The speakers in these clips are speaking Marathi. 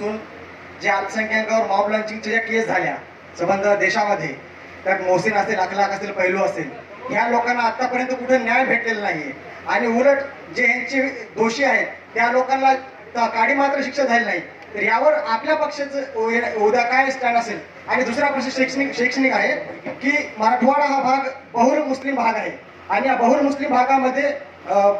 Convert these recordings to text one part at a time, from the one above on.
पासून जे अल्पसंख्याकावर मॉब लॉन्चिंगच्या ज्या केस झाल्या संबंध देशामध्ये त्यात मोहसिन असेल अखलाक असेल पैलू असेल ह्या लोकांना आतापर्यंत कुठे न्याय भेटलेला नाहीये. आणि उलट जे यांचे दोषी आहेत त्या लोकांना काडी मात्र शिक्षा झाली नाही. तर यावर आपल्या पक्षाचं उद्या काय स्टँड असेल? आणि दुसरा प्रश्न शैक्षणिक शैक्षणिक आहे की मराठवाडा हा भाग बहुल मुस्लिम भाग आहे. आणि या बहुल मुस्लिम भागामध्ये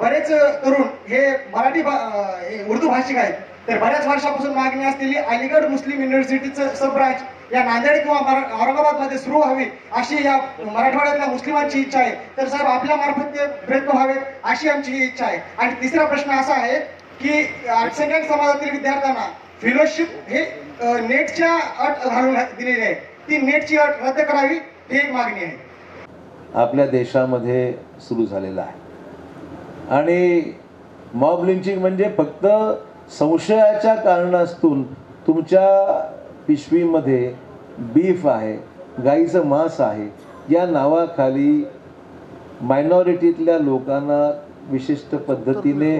बरेच तरुण हे मराठी भा- उर्दू भाषिक आहेत. तर बऱ्याच वर्षापासून मागणी असलेली अलीगड मुस्लिम युनिव्हर्सिटीचं सब ब्रांच या नांदेड किंवा औरंगाबादमध्ये सुरू व्हावी अशी या मराठवाड्यातल्या मुस्लिमांची इच्छा आहे. तर साहेब आपल्या मार्फत ते प्रयत्न व्हावेत अशी आमची ही इच्छा आहे. आणि तिसरा प्रश्न असा आहे की अल्पसंख्याक समाजातील विद्यार्थ्यांना फेलोशिप हे नेटच्या अट घालून दिलेली आहे. ती नेटची अट रद्द करावी ही एक मागणी आहे. आपल्या देशामध्ये सुरू झालेला आहे. आणि मॉब लिंचिंग म्हणजे फक्त संशयाच्या कारणास्तून तुमच्या पिशवीमध्ये बीफ आहे गाईचं मांस आहे या नावाखाली मायनॉरिटीतल्या लोकांना विशिष्ट पद्धतीने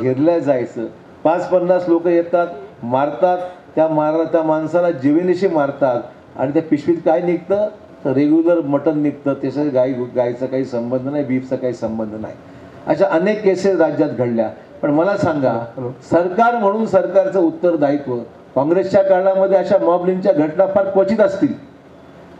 घेरल्या जायचं. पाच पन्नास लोक येतात मारतात त्या मार त्या माणसाला जीवनीशी मारतात आणि त्या पिशवीत काय निघतं? तर रेग्युलर मटन निघतं. त्याच्या गाई गाईचा काही संबंध नाही बीफचा काही संबंध नाही. अशा अनेक केसेस राज्यात घडल्या. पण मला सांगा सरकार म्हणून सरकारचं उत्तरदायित्व काँग्रेसच्या काळामध्ये अशा मॉबलिंगच्या घटना फार क्वचित असतील.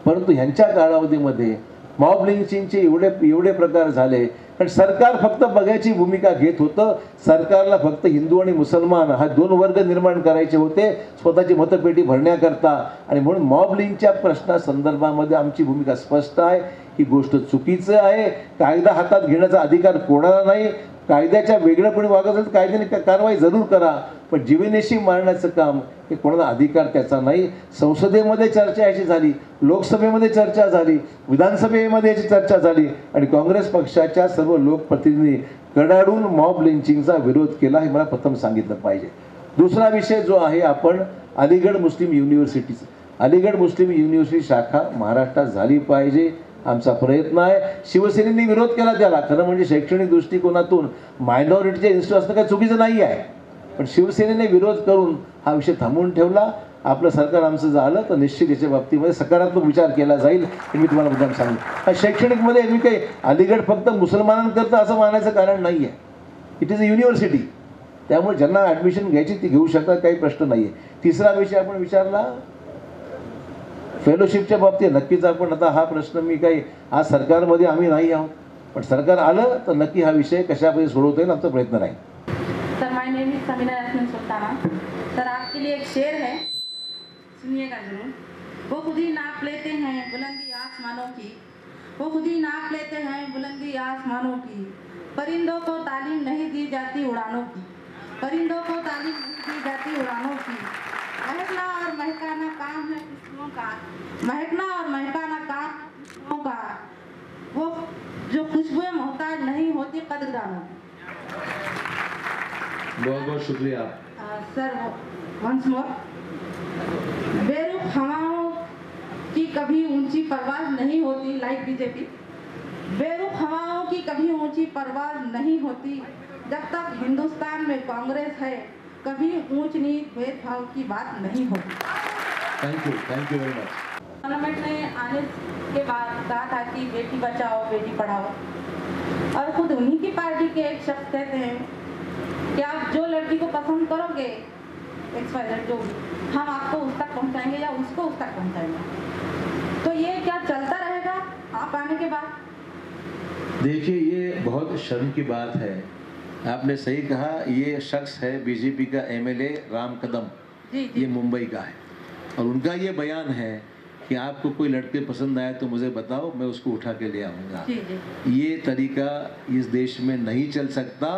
परंतु ह्यांच्या कालावधीमध्ये मॉब लिंचिंगचे एवढे एवढे प्रकार झाले कारण सरकार फक्त बघायची भूमिका घेत होतं. सरकारला फक्त हिंदू आणि मुसलमान हा दोन वर्ग निर्माण करायचे होते स्वतःची मतपेटी भरण्याकरता. आणि म्हणून मॉब लिंकच्या प्रश्नासंदर्भामध्ये आमची भूमिका स्पष्ट आहे. ही गोष्ट चुकीचं आहे. कायदा हातात घेण्याचा अधिकार कोणाला नाही कायद्याच्या वेगळंपणे वागत असेल कायद्याने का- कारवाई जरूर करा पण जीवनेशी मारण्याचं काम हे कोणाला अधिकार त्याचा नाही. संसदेमध्ये चर्चा याची झाली लोकसभेमध्ये चर्चा झाली विधानसभेमध्ये याची चर्चा झाली आणि काँग्रेस पक्षाच्या सर्व लोकप्रतिनिधी कडाडून मॉब लिंचिंगचा विरोध केला हे मला प्रथम सांगितलं पाहिजे. दुसरा विषय जो आहे आपण अलीगड मुस्लिम युनिव्हर्सिटीचं अलीगड मुस्लिम युनिव्हर्सिटी शाखा महाराष्ट्रात झाली पाहिजे. आमचा प्रयत्न आहे. शिवसेनेने विरोध केला त्याला. खरं म्हणजे शैक्षणिक दृष्टिकोनातून मायनॉरिटीचे इन्स्टिट्यूट असणं काही चुकीचं नाही आहे. पण शिवसेनेने विरोध करून हा विषय थांबवून ठेवला. आपलं सरकार आमचं झालं तर निश्चित याच्या बाबतीमध्ये सकारात्मक विचार केला जाईल हे मी तुम्हाला मुद्दाम सांगू हा शैक्षणिकमध्ये मी काही अलीगड फक्त मुसलमानांकरता असं मानायचं कारण नाही आहे इट इज अ युनिव्हर्सिटी त्यामुळे ज्यांना ॲडमिशन घ्यायची ती घेऊ शकतात काही प्रश्न नाही आहे तिसरा विषय आपण विचारला फेलोशिपच्या बाबतीत नक्कीच आपण आता हा प्रश्न मी काही आज सरकारमध्ये आम्ही नाही आहोत. पण सरकार आलं तर नक्की हा विषय कशापैकी सोडवता येईल आमचा प्रयत्न राहील. Sir my name is Samina Yasmin Sultana. Sir आपके लिए एक शेर है. सुनिएगा जरूर. वो खुद ही नाप लेते हैं बुलंदी आसमानों की. वो खुद ही नाप लेते हैं बुलंदी आसमानों की. परिंदों को तालीम नहीं दी जाती उड़ानों की. परिंदों को तालीम नहीं दी जाती उड़ानों की. महकना और महकाना काम है खुशबुओं का। महकना और महकाना काम का। वो जो खुशबुएँ मोहताज नहीं होती कदरदानों बहुत बहुत शुक्रिया। सर वंस मोर बेरुख हवाओं की कभी ऊँची परवाज नहीं होती लाइक बीजेपी बेरुख हवाओं की कभी ऊँची परवाज नहीं होती जब तक हिंदुस्तान में कांग्रेस है कभी ऊंच नीच भेदभाव की बात नहीं होती। Thank you thank you very much parliament में आने के बाद कहा था कि बेटी बचाओ बेटी पढ़ाओ। और खुद उन्हीं की पार्टी के एक शख्स कहते हैं कि आप जो लड़की को पसंद करोगे एक्स वाई जो हम आपको उस तक पहुंचाएँगे या उसको उस तक पहुंचाएँगे। तो ये क्या चलता रहेगा? आप आने के बाद। देखिए ये बहुत शर्म की बात है। आपने सही कहा ये शख्स है बीजेपी का एमएलए राम कदम। ये मुंबई का है। और उनका ये बयान है कि आपको कोई लड़के पसंद आए तो मुझे बताओ मैं उसको उठा के ले आऊँगा। ये तरीका इस देश में नहीं चल सकता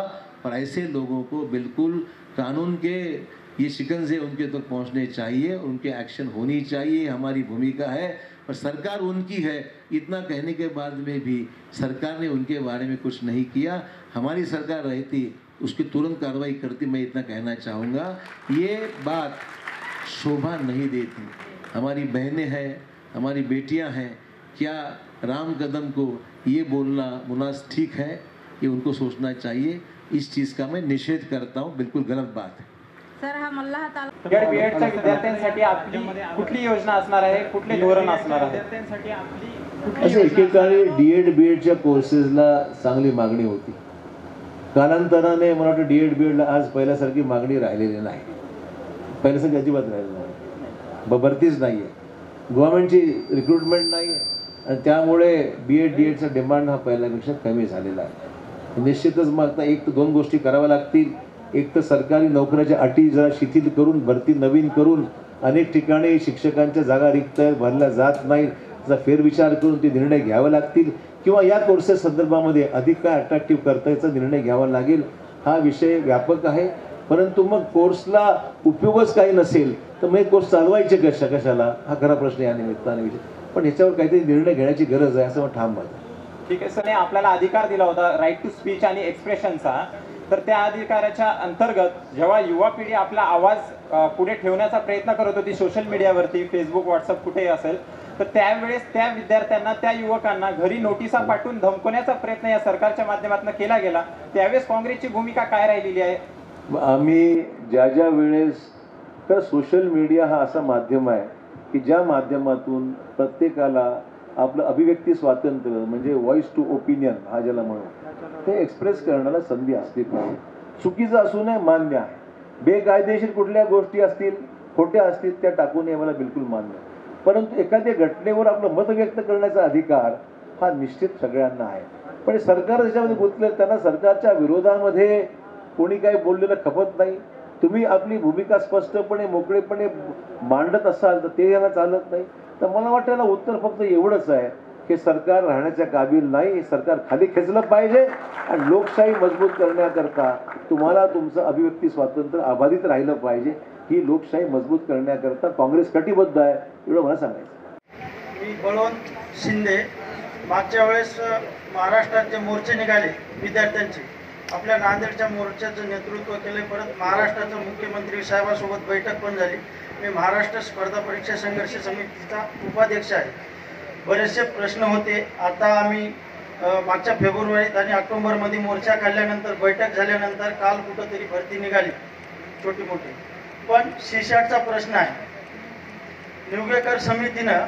और ऐसे लोगों को बिल्कुल कानून के ये शिकंजे उनके तक पहुँचने चाहिए उनके एक्शन होनी चाहिए हमारी भूमिका है। और सरकार उनकी है। इतना कहने के बाद में भी सरकार ने उनके बारे में कुछ नहीं किया। हमारी सरकार रहती, उसकी तुरंत कार्रवाई करती, मैं इतना कहना चाहूँगा। ये बात शोभा नहीं देती। हमारी बहनें हैं, हमारी बेटियाँ हैं, क्या राम कदम को ये बोलना मुनास ठीक है? ये उनको सोचना चाहिए। इस चीज़ का मैं निषेध करता हूँ। बिल्कुल गलत बात है। सर हा मल्लाह ताल विद्यार्थ्यांसाठी आपली कुठली योजना असणार आहे? कुठले धोरण असणार आहे? असं एकेकाळी डी एड बी एडच्या कोर्सेसला चांगली मागणी होती. कालांतराने मला वाटतं डी एड बी एडला आज पहिल्यासारखी मागणी राहिलेली नाही. पहिल्यासारखी अजिबात राहिली नाही. ब- भरतीच नाही आहे गव्हर्नमेंटची रिक्रुटमेंट नाही आहे आणि त्यामुळे बी एड डी एडचा डिमांड हा पहिल्यापेक्षा कमी झालेला आहे. निश्चितच मग आता एक तर दोन गोष्टी कराव्या लागतील. एक तर सरकारी नोकऱ्याच्या अटी जरा शिथिल करून भरती नवीन करून अनेक ठिकाणी शिक्षकांच्या जागा रिक्त भरल्या जात नाही त्याचा फेरविचार करून ते निर्णय घ्यावे लागतील किंवा या कोर्सेस संदर्भामध्ये अधिक काय अट्रॅक्टिव्ह करता याचा निर्णय घ्यावा लागेल हा विषय व्यापक आहे. परंतु मग कोर्सला उपयोगच काही नसेल तर मग कोर्स चालवायचे कशा कशाला? हा खरा प्रश्न या निमित्ताने विषय पण ह्याच्यावर काहीतरी निर्णय घेण्याची गरज आहे असं ठाम मत आहे. ठीक आहे सर. आपल्याला अधिकार दिला होता राईट टू स्पीच आणि एक्सप्रेशनचा तर त्या अधिकाराच्या अंतर्गत जेव्हा युवा पिढी आपला आवाज पुढे ठेवण्याचा प्रयत्न करत होती सोशल मीडियावरती फेसबुक व्हॉट्सअप कुठेही असेल तर त्यावेळेस त्या विद्यार्थ्यांना त्या युवकांना घरी नोटिसा पाठवून धमकवण्याचा प्रयत्न या सरकारच्या माध्यमातून केला गेला. त्यावेळेस काँग्रेसची भूमिका काय राहिलेली आहे? आम्ही ज्या ज्या वेळेस तर सोशल मीडिया हा असा माध्यम आहे की ज्या माध्यमातून प्रत्येकाला आपलं अभिव्यक्ती स्वातंत्र्य म्हणजे व्हॉइस टू ओपिनियन हा ज्याला म्हणू. ते एक्सप्रेस करण्याला संधी असली पाहिजे. चुकीचं असू नये मान्य आहे. बेकायदेशीर कुठल्या गोष्टी असतील खोट्या असतील त्या टाकू नये मला बिलकुल मान्य आहे. परंतु एखाद्या घटनेवर आपलं मत व्यक्त करण्याचा अधिकार हा निश्चित सगळ्यांना आहे. पण सरकार ज्याच्यामध्ये गुंतलं त्यांना सरकारच्या विरोधामध्ये कोणी काही बोललेलं खपत नाही. तुम्ही आपली भूमिका स्पष्टपणे मोकळेपणे मांडत असाल तर ते यांना चालत नाही. तर मला वाटतं याला उत्तर फक्त एवढंच आहे की सरकार राहण्याच्या काबिल नाही हे सरकार खाली खेचलं पाहिजे आणि लोकशाही मजबूत करण्याकरता तुम्हाला तुमचं अभिव्यक्ती स्वातंत्र्य अबाधित राहिलं पाहिजे. ही लोकशाही मजबूत करण्याकरता काँग्रेस कटिबद्ध आहे एवढं मला सांगायचं मी बळवंत शिंदे. मागच्या वेळेस महाराष्ट्राचे मोर्चे निघाले विद्यार्थ्यांचे. आपल्या नांदेडच्या मोर्चाचं नेतृत्व केले परत महाराष्ट्राचं मुख्यमंत्री साहेबासोबत बैठक पण झाली. मी महाराष्ट्र स्पर्धा परीक्षा संघर्ष समितीचा उपाध्यक्ष आहे. बरेचसे प्रश्न होते. आता आम्ही मागच्या फेब्रुवारीत आणि ऑक्टोबरमध्ये मोर्चा काढल्यानंतर बैठक झाल्यानंतर काल कुठंतरी भरती निघाली. छोटी मोठी पण शिशाटचा प्रश्न आहे. निवगेकर समितीनं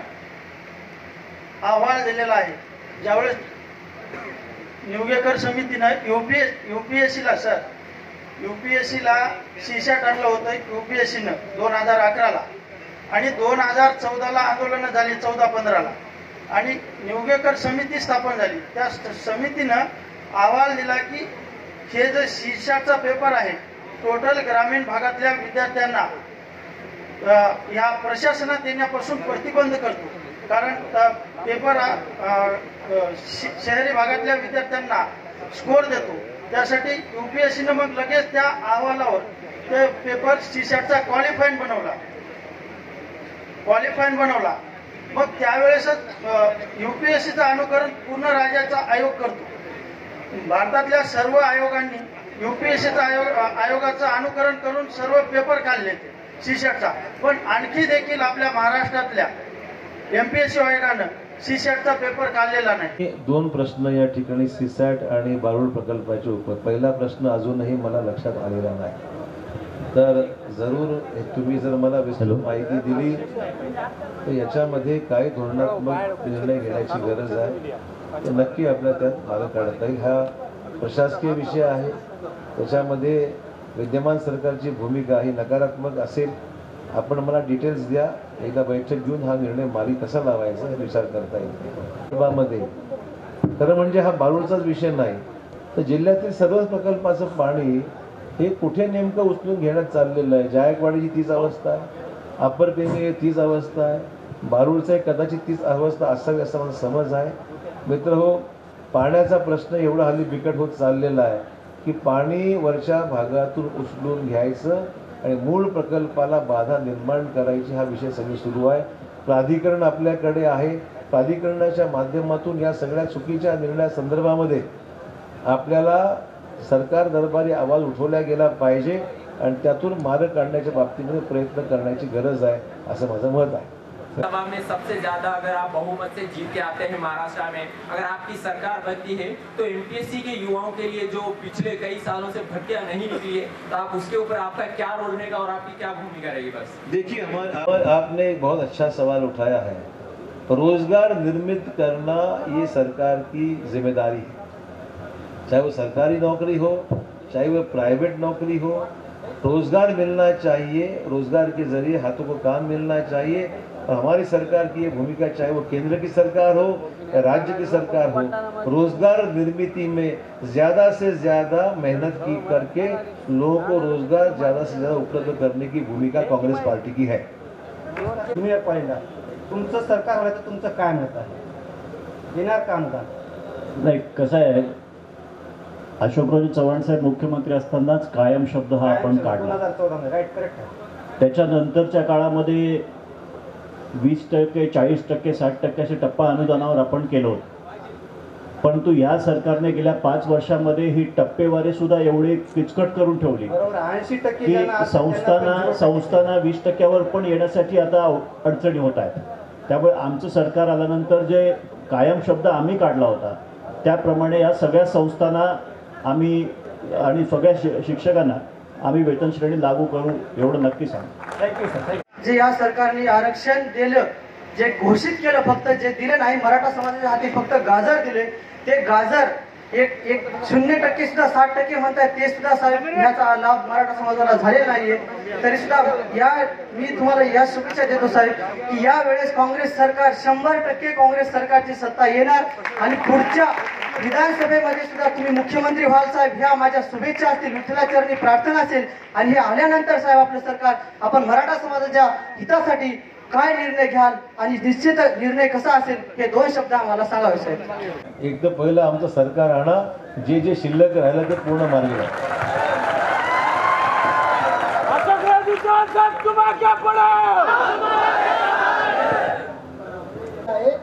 अहवाल दिलेला आहे. ज्यावेळेस निवगेकर समितीनं युपीएस युपीएससीला सर युपीएससीला शिशाट आणलं होतं युपीएससीनं दोन हजार अकराला. आणि दोन हजार चौदाला आंदोलनं झाली चौदा पंधराला. आणि निवगेकर समिती स्थापन झाली. त्या स- समितीनं अहवाल दिला की हे जे शिशाटचा पेपर आहे टोटल ग्रामीण भागातल्या विद्यार्थ्यांना या प्रशासनात येण्यापासून प्रतिबंध करतो. कारण पेपर श- शहरी भागातल्या विद्यार्थ्यांना स्कोर देतो. त्यासाठी युपीएससीनं मग लगेच त्या अहवालावर ते पेपर सीसॅटचा क्वालिफाईन बनवला. क्वालिफाईन बनवला. मग त्यावेळेसच युपीएससीचं अनुकरण पूर्ण राज्याचा आयोग करतो. भारतातल्या सर्व आयोगांनी युपीएससीचा आयोग आयोगाचं अनुकरण करून सर्व पेपर काढले सीसॅटचा पण आणखी देखील आपल्या महाराष्ट्रातल्या एमपीएससी आयोगानं सीसॅटचा पेपर काढलेला नाही. दोन प्रश्न या ठिकाणी सिसॅट आणि बारूळ प्रकल्पाचे उपर पहिला प्रश्न अजूनही मला लक्षात आलेला नाही. तर जरूर तुम्ही जर मला माहिती दिली तर याच्यामध्ये काय धोरणात्मक निर्णय घेण्याची गरज आहे. तर नक्की आपल्या त्यात मार्ग काढता येईल. हा प्रशासकीय विषय आहे. त्याच्यामध्ये विद्यमान सरकारची भूमिका ही नकारात्मक असेल आपण मला डिटेल्स द्या. एकदा बैठक घेऊन हा निर्णय मारी कसा लावायचा विचार करता येईल. मध्ये खरं म्हणजे हा बारूळचाच विषय नाही तर जिल्ह्यातील सर्वच प्रकल्पाचं पाणी हे कुठे नेमकं उचलून घेण्यात चाललेलं आहे? जायकवाडीची तीच अवस्था आहे अप्पर पेंगे तीच अवस्था आहे बारूळचं कदाचित तीच अवस्था असावी असा मला समज आहे. मित्र हो पाण्याचा प्रश्न एवढा हल्ली बिकट होत चाललेला आहे. की पाणी वरच्या भागातून उचलून घ्यायचं आणि मूळ प्रकल्पाला बाधा निर्माण करायची हा विषय सगळी सुरू आहे. प्राधिकरण आपल्याकडे आहे. प्राधिकरणाच्या माध्यमातून या सगळ्या चुकीच्या निर्णयासंदर्भामध्ये आपल्याला सरकार दरबारी आवाज उठवला गेला पाहिजे आणि त्यातून मार्ग काढण्याच्या बाबतीमध्ये प्रयत्न करण्याची गरज आहे असं माझं मत आहे. सभा में सबसे ज़्यादा अगर आप बहुमत से जीत के आते हैं महाराष्ट्र में, अगर आपकी सरकार बनती है तो एमपीएससी के युवाओं के लिए जो पिछले कई सालों से भर्तियाँ नहीं निकली है तो आप उसके ऊपर आपका क्या रोल रहेगा और आपकी क्या भूमिका रहेगी बस? देखिए हमारे, आपने एक बहुत अच्छा सवाल उठाया है। रोज़गार निर्मित करना ये सरकार की ज़िम्मेदारी है। चाहे वो सरकारी नौकरी हो, चाहे वो प्राइवेट नौकरी हो, रोज़गार मिलना चाहिए, रोज़गार के ज़रिए हाथों को काम मिलना चाहिए हमारी सरकार की ये भूमिका चाहे वो केंद्र की सरकार हो या राज्य की सरकार हो रोजगार निर्मिति में ज्यादा से ज्यादा मेहनत की करके लोगों को रोजगार ज्यादा से ज्यादा उपलब्ध करने की भूमिका कांग्रेस पार्टी की है। तुम्ही पॉईंट तुमचं सरकार व्हायचं तुमचं काय मत आहे? येणार का अनुदान? नाही कसं आहे अशोकरावजी चव्हाण साहेब मुख्यमंत्री असतानाच कायम शब्द हा आपण काढला. आहे. त्याच्यानंतरच्या काळामध्ये वीस टक्के चाळीस टक्के साठ टक्के असे टप्पा अनुदानावर आपण केलं होतं. परंतु या सरकारने गेल्या पाच वर्षामध्ये ही टप्पेवारी सुद्धा एवढी किचकट करून ठेवली. की संस्थांना संस्थांना वीस टक्क्यावर पण येण्यासाठी आता अडचणी होत आहेत. त्यामुळे आमचं सरकार आल्यानंतर जे कायम शब्द आम्ही काढला होता त्याप्रमाणे या सगळ्या संस्थांना आम्ही आणि सगळ्या शिक्षकांना आम्ही वेतन श्रेणी लागू करू एवढं नक्की सांग. थँक्यू सर जे या सरकारने आरक्षण दिलं जे घोषित केलं फक्त जे दिलं नाही मराठा समाजाच्या हाती फक्त गाजर दिले ते गाजर एक एक शून्य टक्के सुद्धा साठ टक्के म्हणतात ते सुद्धा साहेब याचा लाभ मराठा समाजाला झालेला नाहीये. तरी सुद्धा या मी तुम्हाला या शुभेच्छा देतो साहेब की या वेळेस काँग्रेस सरकार शंभर टक्के काँग्रेस सरकारची सत्ता येणार. आणि पुढच्या विधानसभेमध्ये सुद्धा तुम्ही मुख्यमंत्री व्हाल साहेब ह्या माझ्या शुभेच्छा असतील विठ्ठलाचरणी प्रार्थना असेल. आणि हे आल्यानंतर साहेब आपलं सरकार आपण मराठा समाजाच्या हितासाठी काय निर्णय घ्याल आणि निश्चित निर्णय कसा असेल हे दोन शब्द आम्हाला सांगावे साहेब. एक तर पहिलं आमचं सरकार आणा जे जे शिल्लक राहिलं ते पूर्ण मार्गी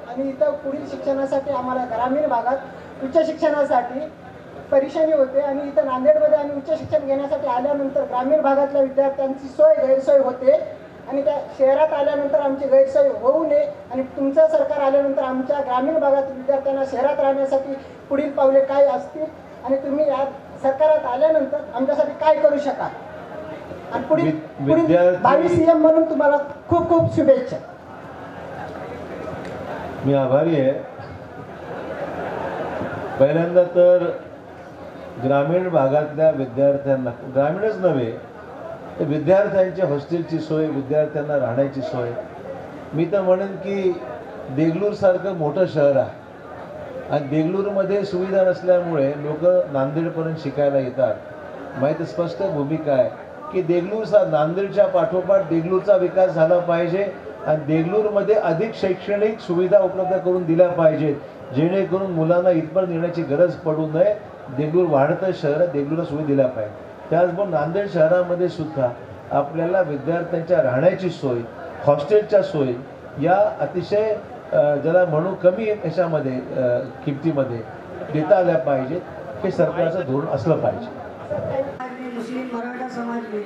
आणि इथं पुढील शिक्षणासाठी आम्हाला ग्रामीण भागात उच्च शिक्षणासाठी परेशानी होते आणि इथं नांदेडमध्ये आम्ही उच्च शिक्षण घेण्यासाठी आल्यानंतर ग्रामीण भागातल्या विद्यार्थ्यांची सोय गैरसोय होते. आणि त्या शहरात आल्यानंतर आमची गैरसोय होऊ नये आणि तुमचं सरकार आल्यानंतर आमच्या ग्रामीण भागातील विद्यार्थ्यांना शहरात राहण्यासाठी पुढील पावले काय असतील? आणि तुम्ही या सरकारात आल्यानंतर आमच्यासाठी काय करू शकाल? आणि पुढील पुढील भावी सीएम म्हणून तुम्हाला खूप खूप शुभेच्छा. मी आभारी आहे. पहिल्यांदा तर ग्रामीण भागातल्या विद्यार्थ्यांना ग्रामीणच नव्हे विद्यार्थ्यांच्या हॉस्टेलची सोय विद्यार्थ्यांना राहण्याची सोय. मी तर म्हणेन की देगलूरसारखं मोठं शहर आहे. आणि देगलूरमध्ये सुविधा नसल्यामुळे लोक नांदेडपर्यंत शिकायला येतात. माहीत स्पष्ट भूमिका आहे की देगलूरचा नांदेडच्या पाठोपाठ देगलूरचा विकास झाला पाहिजे आणि देगलूरमध्ये अधिक शैक्षणिक सुविधा उपलब्ध करून दिल्या पाहिजेत जेणेकरून मुलांना इथपर्यंत येण्याची गरज पडू नये. देगलूर वाढतं शहर देगलूरला सुविधा दिल्या पाहिजे त्याचबरोबर नांदेड शहरामध्ये सुद्धा आपल्याला विद्यार्थ्यांच्या राहण्याची सोय हॉस्टेलच्या सोय या अतिशय जरा ज्याला म्हणू कमी याच्यामध्ये किमतीमध्ये देता आल्या पाहिजेत. हे सरकारचं धोरण असलं पाहिजे. मुस्लिम मराठा समाज में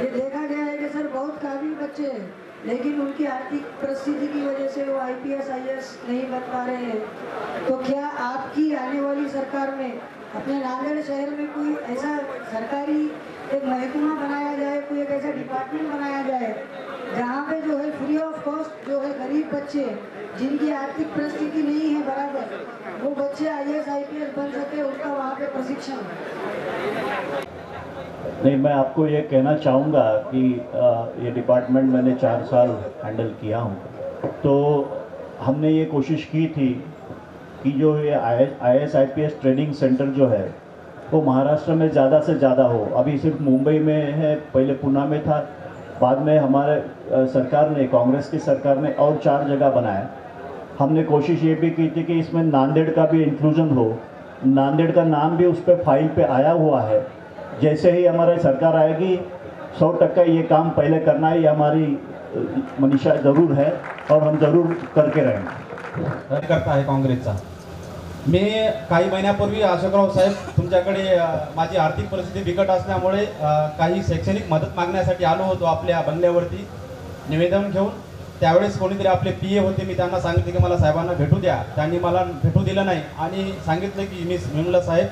ये देखा गया है कि सर बहुत काबिल बच्चे हैं लेकिन उनकी आर्थिक परिस्थिति की वजह से वो आईपीएस आईएएस नहीं बन पा रहे हैं। तो क्या आपकी आने वाली सरकार में, अपने नांदेड़ शहर में कोई ऐसा सरकारी एक महकमा बनाया जाए, कोई एक ऐसा डिपार्टमेंट बनाया जाए, जहाँ पे जो है फ्री ऑफ़ कॉस्ट जो है गरीब बच्चे, जिनकी आर्थिक परिस्थिति नहीं है बराबर, वो बच्चे आईएएस एस बन सके उसका वहाँ पे प्रशिक्षण। नहीं, मैं आपको ये कहना चाहूँगा कि ये डिपार्टमेंट मैंने चार साल हैंडल किया हूँ। तो हमने ये कोशिश की थी कि जो ये I S I P S training centre जो है, वो महाराष्ट्र में ज़्यादा से ज़्यादा हो। अभी सिर्फ़ मुंबई में है, पहले पूना में था, बाद में हमारे सरकार ने, कांग्रेस की सरकार ने और चार जगह बनाया। हमने कोशिश ये भी की थी कि इसमें नांदेड़ का भी इंक्लूजन हो। नांदेड़ का नाम भी उस पर फ़ाइल पे आया हुआ है। जैसे ही हमारी सरकार आएगी सौ टक्का ये काम पहले करना ही हमारी मनीषा ज़रूर है और हम ज़रूर करके रहेंगे। कार्यकर्ता आहे काँग्रेसचा. मी काही महिन्यापूर्वी अशोकराव साहेब तुमच्याकडे माझी आर्थिक परिस्थिती बिकट असल्यामुळे काही शैक्षणिक मदत मागण्यासाठी आलो होतो आपल्या बंगल्यावरती. निवेदन घेऊन त्यावेळेस कोणीतरी आपले पी ए होते मी त्यांना सांगितले की मला साहेबांना भेटू द्या. त्यांनी मला भेटू दिलं नाही आणि सांगितलं की मी मी म्हणलं साहेब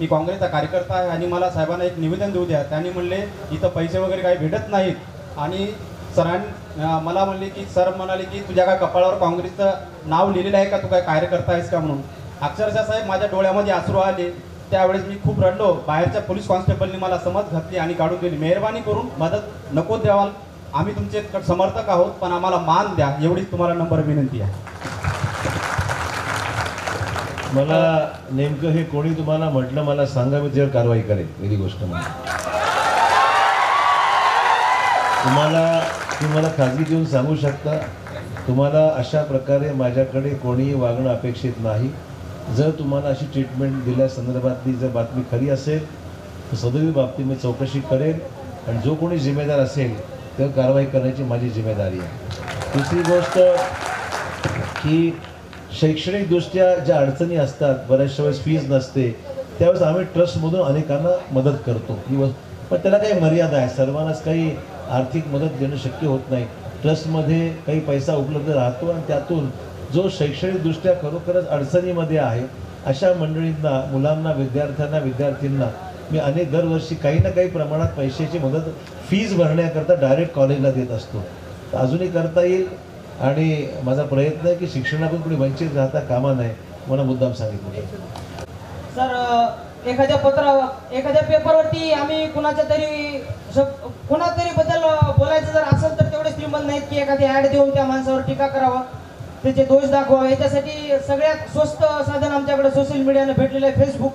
मी काँग्रेसचा कार्यकर्ता आहे आणि मला साहेबांना एक निवेदन देऊ द्या. त्यांनी म्हणले इथं पैसे वगैरे काही भेटत नाहीत. आणि सरां मला म्हणले की सर म्हणाले की तुझ्या काय कपाळावर काँग्रेसचं नाव लिहिलेलं आहे का? तू काय कार्यकर्ता आहेस का म्हणून? अक्षरशः साहेब माझ्या डोळ्यामध्ये आसरू आले. त्यावेळेस मी खूप रडलो. बाहेरच्या पोलीस कॉन्स्टेबलनी मला समज घातली आणि काढून दिली. मेहरबानी करून मदत नको द्यावाल आम्ही तुमचे समर्थक आहोत पण आम्हाला मान द्या. एवढीच तुम्हाला नंबर विनंती आहे. मला नेमकं हे कोणी तुम्हाला म्हटलं मला सांगा मी त्यावर कारवाई करेन पहिली गोष्ट म्हणजे तुम्हाला तुम्हाला खाजगी देऊन सांगू शकता तुम्हाला अशा प्रकारे माझ्याकडे कोणीही वागणं अपेक्षित नाही. जर तुम्हाला अशी ट्रीटमेंट दिल्यासंदर्भातली जर बातमी खरी असेल तर सदैव बाबतीत मी चौकशी करेन. आणि जो कोणी जिम्मेदार असेल तर कारवाई करण्याची माझी जिम्मेदारी आहे. दुसरी गोष्ट की शैक्षणिकदृष्ट्या ज्या अडचणी असतात बऱ्याचशा वेळेस फीज नसते त्यावेळेस आम्ही ट्रस्टमधून अनेकांना मदत करतो. ही पण त्याला काही मर्यादा आहे. सर्वांनाच काही आर्थिक मदत देणं शक्य होत नाही. ट्रस्टमध्ये काही पैसा उपलब्ध राहतो आणि त्यातून जो शैक्षणिकदृष्ट्या खरोखरच अडचणीमध्ये आहे अशा मंडळींना मुलांना विद्यार्थ्यांना विद्यार्थींना मी अनेक दरवर्षी काही ना काही प्रमाणात पैशाची मदत फीज भरण्याकरता डायरेक्ट कॉलेजला देत असतो. अजूनही करता येईल? आणि माझा प्रयत्न आहे की शिक्षणातून कोणी वंचित राहता कामा नाही मला मुद्दाम सांगितलं. सर एखाद्या पत्र एखाद्या पेपरवरती आम्ही कुणाच्या तरी कुणातरी बद्दल बोलायचं जर असेल तर तेवढे श्रीमंत नाहीत की एखादी ऍड देऊन त्या माणसावर टीका करावा त्याचे दोष दाखवा याच्यासाठी सगळ्यात स्वस्त साधन आमच्याकडे सोशल मीडियानं भेटलेलं आहे फेसबुक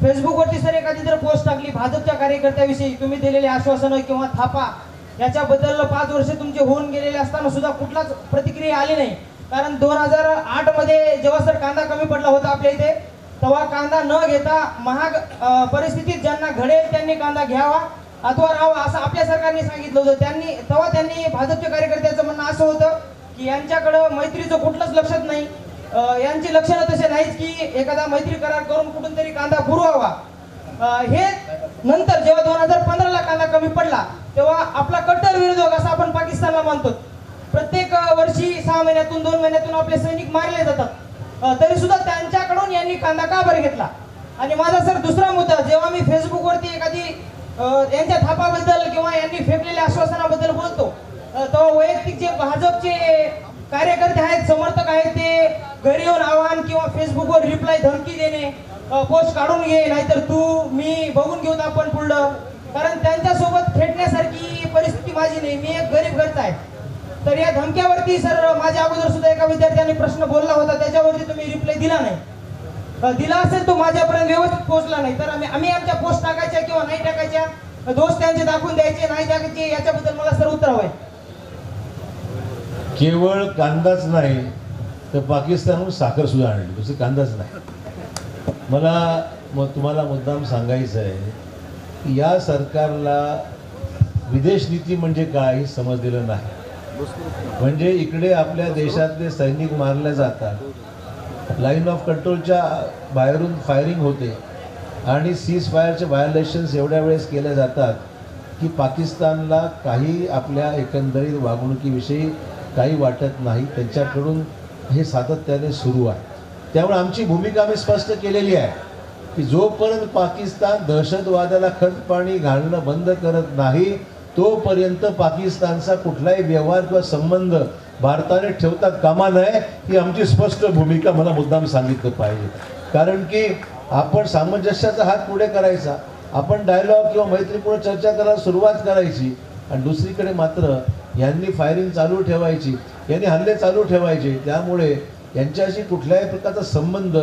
फेसबुकवरती सर एखादी जर पोस्ट टाकली भाजपच्या कार्यकर्त्याविषयी तुम्ही दिलेले आश्वासनं किंवा थापा याच्याबद्दल पाच वर्ष तुमचे होऊन गेलेले असताना सुद्धा कुठलाच प्रतिक्रिया आली नाही. कारण दोन हजार आठमध्ये जेव्हा सर कांदा कमी पडला होता आपल्या इथे तेव्हा कांदा न घेता महाग परिस्थितीत ज्यांना घडेल त्यांनी कांदा घ्यावा अथवा राहावा असं आपल्या सरकारने सांगितलं होतं. त्यांनी तेव्हा त्यांनी भाजपच्या कार्यकर्त्याचं म्हणणं असं होतं की यांच्याकडं मैत्रीचं कुठलंच लक्षात नाही. यांची लक्षणं तसे नाहीच की एखादा मैत्री करार करून कुठून तरी कांदा पुरवावा. हे नंतर जेव्हा दोन हजार पंधराला कांदा कमी पडला तेव्हा आपला कट्टर विरोधक असं आपण पाकिस्तानला मानतो. प्रत्येक वर्षी सहा महिन्यातून दोन महिन्यातून आपले सैनिक मारले जातात. तरी सुद्धा त्यांच्याकडून यांनी कांदा का बरं घेतला? आणि माझा सर दुसरा मुद्दा जेव्हा मी फेसबुकवरती एखादी यांच्या थापाबद्दल किंवा यांनी फेकलेल्या आश्वासनाबद्दल बोलतो तेव्हा वैयक्तिक जे भाजपचे कार्यकर्ते आहेत समर्थक आहेत ते घरी येऊन आव्हान किंवा फेसबुकवर रिप्लाय धमकी देणे पोस्ट काढून घे नाहीतर तू मी बघून घेऊन आपण पुढलं कारण त्यांच्यासोबत फेटण्यासारखी परिस्थिती माझी नाही. मी एक गरीब घरचा आहे. तर या धमक्यावरती सर माझ्या अगोदर सुद्धा एका विद्यार्थ्याने प्रश्न बोलला होता. त्याच्यावरती तुम्ही रिप्लाय दिला नाही. दिला असेल तो माझ्यापर्यंत व्यवस्थित पोहोचला नाही. तर आम्ही आम्ही आमच्या पोस्ट टाकायच्या किंवा नाही टाकायच्या दोष त्यांचे दाखवून द्यायचे नाही टाकायचे याच्याबद्दल मला सर उत्तर हवंय. केवळ कांदाच नाही तर पाकिस्तानहून साखर सुद्धा आणली. दुसरी कांदाच नाही. मला मग तुम्हाला मुद्दाम सांगायचं आहे की या सरकारला विदेश नीती म्हणजे काय हे समजलेलं नाही. म्हणजे इकडे आपल्या देशातले सैनिक मारले जातात. लाईन ऑफ कंट्रोलच्या बाहेरून फायरिंग होते आणि सीज फायरचे व्हायोलेशन्स एवढ्या वेळेस केल्या जातात की पाकिस्तानला काही आपल्या एकंदरीत वागणुकीविषयी काही वाटत नाही. त्यांच्याकडून हे सातत्याने सुरू आहे. त्यामुळे आमची भूमिका आम्ही स्पष्ट केलेली आहे की जोपर्यंत पाकिस्तान दहशतवादाला खतपाणी घालणं बंद करत नाही तोपर्यंत पाकिस्तानचा कुठलाही व्यवहार किंवा संबंध भारताने ठेवता कामा नये ही आमची स्पष्ट भूमिका मला मुद्दाम सांगितलं पाहिजे. कारण की आपण सामंजस्याचा हात पुढे करायचा आपण डायलॉग किंवा मैत्रीपूर्ण चर्चा करायला सुरुवात करायची आणि दुसरीकडे मात्र यांनी फायरिंग चालू ठेवायची यांनी हल्ले चालू ठेवायचे त्यामुळे यांच्याशी कुठल्याही प्रकारचा संबंध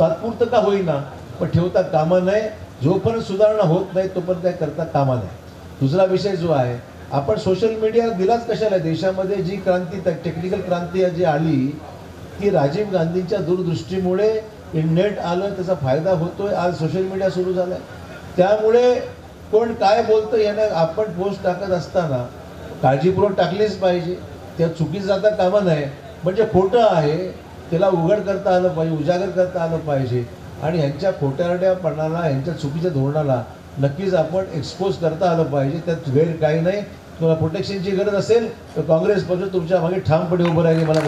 तात्पुरतं का होईना पण ठेवता कामा नये जोपर्यंत सुधारणा होत नाही तोपर्यंत काय करता कामा नये दुसरा विषय जो आहे आपण सोशल मीडिया दिलाच कशाला? देशामध्ये जी क्रांती टेक्निकल क्रांती जी आली ती राजीव गांधींच्या दूरदृष्टीमुळे नेट आलं त्याचा फायदा होतोय. आज सोशल मीडिया सुरू झालाय. त्यामुळे कोण काय बोलतं यानं आपण पोस्ट टाकत असताना काळजीपूर्वक टाकलीच पाहिजे. त्या चुकीचं जाता कामा नये म्हणजे खोटं आहे त्याला उघड करता आलं पाहिजे उजागर करता आलं पाहिजे. आणि ह्यांच्या खोट्यारड्यापणाला ह्यांच्या चुकीच्या धोरणाला नक्कीच आपण एक्सपोज करता आलं पाहिजे. त्यात वेळ काही नाही. तुम्हाला प्रोटेक्शनची गरज असेल तर काँग्रेस पक्ष तुमच्या मागे ठामपणे उभं राहिले मला